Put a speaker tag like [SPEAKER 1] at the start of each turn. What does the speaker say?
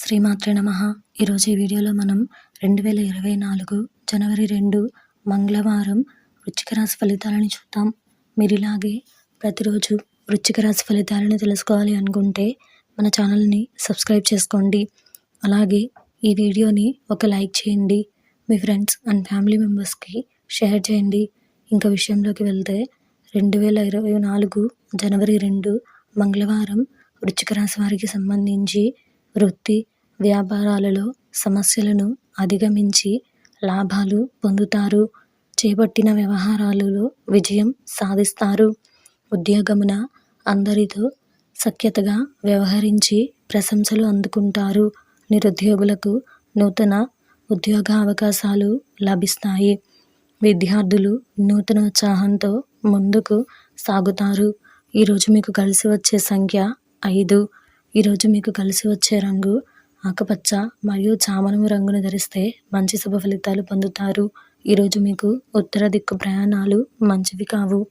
[SPEAKER 1] శ్రీమాత్రే నమ. ఈరోజు ఈ వీడియోలో మనం రెండు వేల ఇరవై నాలుగు జనవరి రెండు మంగళవారం వృచ్చిక రాశి ఫలితాలను చూద్దాం. మీరు ఇలాగే ప్రతిరోజు వృచ్చిక రాశి ఫలితాలను తెలుసుకోవాలి అనుకుంటే మన ఛానల్ని సబ్స్క్రైబ్ చేసుకోండి. అలాగే ఈ వీడియోని ఒక లైక్ చేయండి. మీ ఫ్రెండ్స్ అండ్ ఫ్యామిలీ మెంబర్స్కి షేర్ చేయండి. ఇంకా విషయంలోకి వెళ్తే రెండు వేల ఇరవై నాలుగు జనవరి రెండు మంగళవారం వృచ్చిక రాశి వారికి సంబంధించి వృత్తి వ్యాపారాలలో సమస్యలను అధిగమించి లాభాలు పొందుతారు. చేపట్టిన వ్యవహారాలలో విజయం సాధిస్తారు. ఉద్యోగమున అందరితో సఖ్యతగా వ్యవహరించి ప్రశంసలు అందుకుంటారు. నిరుద్యోగులకు నూతన ఉద్యోగ అవకాశాలు లభిస్తాయి. విద్యార్థులు నూతన ఉత్సాహంతో ముందుకు సాగుతారు. ఈరోజు మీకు కలిసి వచ్చే సంఖ్య ఐదు. ఈరోజు మీకు కలిసి వచ్చే రంగు ఆకుపచ్చ మరియు చామనము రంగును ధరిస్తే మంచి శుభ ఫలితాలు పొందుతారు. ఈరోజు మీకు ఉత్తర దిక్కు ప్రయాణాలు మంచివి కావు.